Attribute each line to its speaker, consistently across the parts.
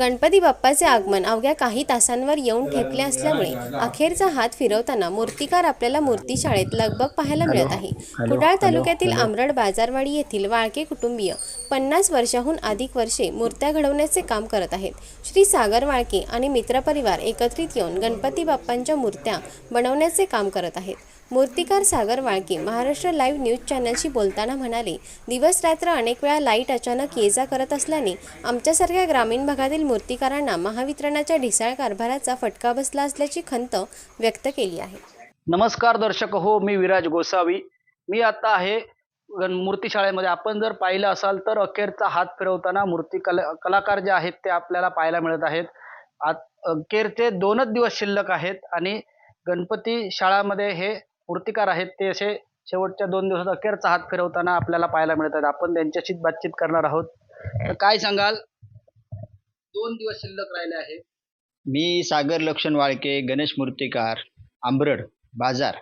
Speaker 1: गणपती बाप्पाचे आगमन अवघ्या काही तासांवर येऊन ठेपले असल्यामुळे अखेरचा हात फिरवताना मूर्तिकार आपल्याला मूर्तीशाळेत लगबग पाहायला मिळत आहे. कुडाळ तालुक्यातील आमरड बाजारवाडी येथील वाळके कुटुंबीय पन्नास वर्षाहून अधिक वर्षे मूर्त्या घडवण्याचे काम करत आहेत. श्री सागर वाळके आणि मित्रपरिवार एकत्रित येऊन गणपती बाप्पांच्या मूर्त्या बनवण्याचे काम करत आहेत. मूर्तिकार सागर वाळके महाराष्ट्र लाईव्ह न्यूज चॅनलशी बोलताना म्हणाले दिवस रात्र अनेक वेळा लाइट अचानक ये जा करत असल्याने आमच्यासारख्या ग्रामीण भागातील मूर्तिकारांना महावितरणाच्या ढिसाळ कारभाराचा फटका बसला असल्याची खंत व्यक्त केली आहे.
Speaker 2: नमस्कार दर्शक हो मी विराज गोसावी. मी आता आहे मूर्ती शाळेमध्ये. आपण जर पाहिलं असाल तर अखेरचा हात फिरवताना मूर्ती कला कलाकार जे आहेत ते आपल्याला पाहायला मिळत आहेत. आत अखेरचे दोनच दिवस शिल्लक आहेत आणि गणपती शाळामध्ये हे मूर्तिकार आहेत ते असे शेवटच्या दोन दिवसात अखेरचा हात फिरवताना आपल्याला पाहायला मिळत आहेत. आपण त्यांच्याशीच बातचीत करणार आहोत. तर काय सांगाल? दोन दिवस शिल्लक राहिले आहेत.
Speaker 3: मी सागर लक्षण वाळके गणेश मूर्तिकार आंबरड बाजार.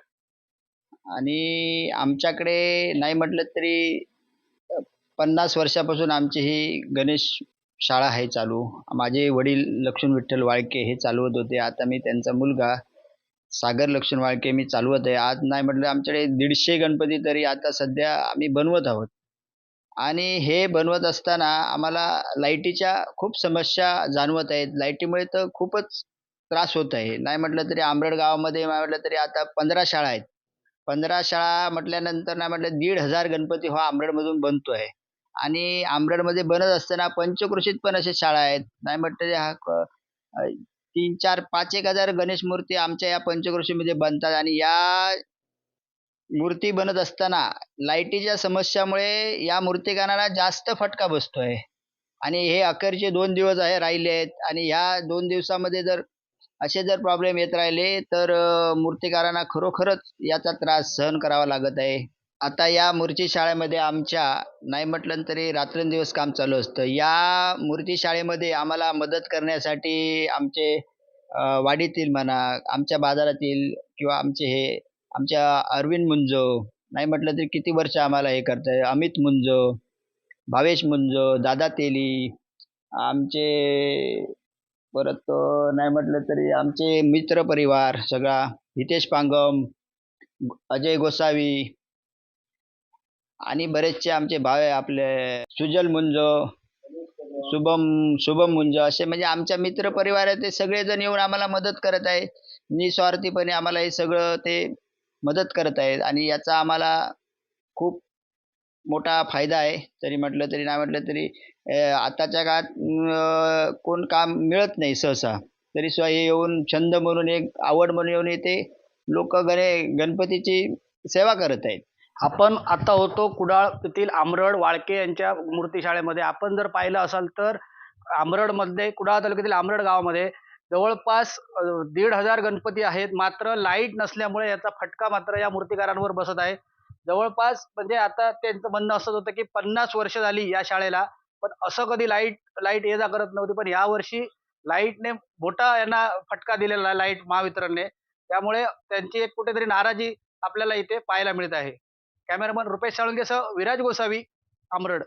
Speaker 3: आणि आमच्याकडे नाही म्हटलं तरी पन्नास वर्षापासून आमची ही गणेश शाळा आहे चालू. माझे वडील लक्ष्मण विठ्ठल वाळके हे चालवत होते. आता मी त्यांचा मुलगा सागर लक्ष्मण वाळके मी चालवत आहे. आज नाही म्हटलं आमच्याकडे दीडशे गणपती तरी आता सध्या आम्ही बनवत आहोत. आणि हे बनवत असताना आम्हाला लाईटीच्या खूप समस्या जाणवत आहेत. लाईटीमुळे तर खूपच त्रास होत आहे. नाही म्हटलं तरी आंबरड गावामध्ये म्हटलं तरी आता पंधरा शाळा आहेत. पंधरा शाळा म्हटल्यानंतर ना म्हटलं दीड हजार गणपती हा आंबरडमधून बनतो आहे आणि आंबरडमध्ये बनत असताना पंचक्रोशीत पण अशा शाळा आहेत. नाही म्हटलं हा तीन चार पाच एक हजार गणेश मूर्ती आमच्या या पंचक्रोशीमध्ये बनतात. आणि या मूर्ती बनत असताना लाईटीच्या समस्यामुळे या मूर्तिकारांना जास्त फटका बसतोय. आणि हे अखेरचे दोन दिवस आहे राहिले आहेत. आणि ह्या दोन दिवसामध्ये जर असे जर प्रॉब्लेम येत राहिले तर मूर्तिकारांना खरोखरच याचा त्रास सहन करावा लागत आहे. आता या मूर्ती शाळेमध्ये आमच्या नाही म्हटलं तरी रात्रंदिवस काम चालू असतं. या मूर्ती शाळेमध्ये आम्हाला मदत करण्यासाठी आमचे वाडीतील म्हणा आमच्या बाजारातील किंवा आमचे हे आमच्या अरविंद मुंजो नाही म्हटलं तरी किती वर्ष आम्हाला हे करत आहे अमित मुंजो भावेश मुंजो दादा तेली आमचे परत नाही म्हटलं तरी आमचे मित्र परिवार सगळा हितेश पांगम अजय गोसावी आणि बरेचसे आमचे भाव आहे आपले सुजल मुंज शुभम शुभम मुंज असे म्हणजे आमच्या मित्र परिवार आहे ते सगळेजण येऊन आम्हाला मदत करत आहेत. निस्वार्थीपणे आम्हाला हे सगळं ते मदत करत आहेत आणि याचा आम्हाला खूप मोठा फायदा आहे. तरी म्हटलं तरी नाही म्हटलं तरी आताच्या काळात कोण काम मिळत नाही सहसा. तरी सुद्धा हे येऊन छंद म्हणून एक आवड म्हणून येऊन येते लोक गणे गणपतीची सेवा करत आहेत.
Speaker 2: आपण आता होतो कुडाळ येथील आमरड वाळके यांच्या मूर्तीशाळेमध्ये. आपण जर पाहिलं असाल तर आमरडमध्ये कुडाळ तालुक्यातील आमरड गावामध्ये जवळपास दीड हजार गणपती आहेत. मात्र लाइट नसल्यामुळे याचा फटका मात्र या मूर्तिकारांवर बसत आहे. जवळपास म्हणजे आता त्यांचं म्हणणं असंच होतं की पन्नास वर्ष झाली या शाळेला पण असं कधी लाइट लाइट ये जा करत नव्हती पण यावर्षी लाईटने मोठा यांना फटका दिलेला आहे लाइट महावितरणने. त्यामुळे त्यांची एक कुठेतरी नाराजी आपल्याला इथे पाहायला मिळत आहे. कॅमेरामन रुपेश साळुंकेसह विराज गोसावी अमरड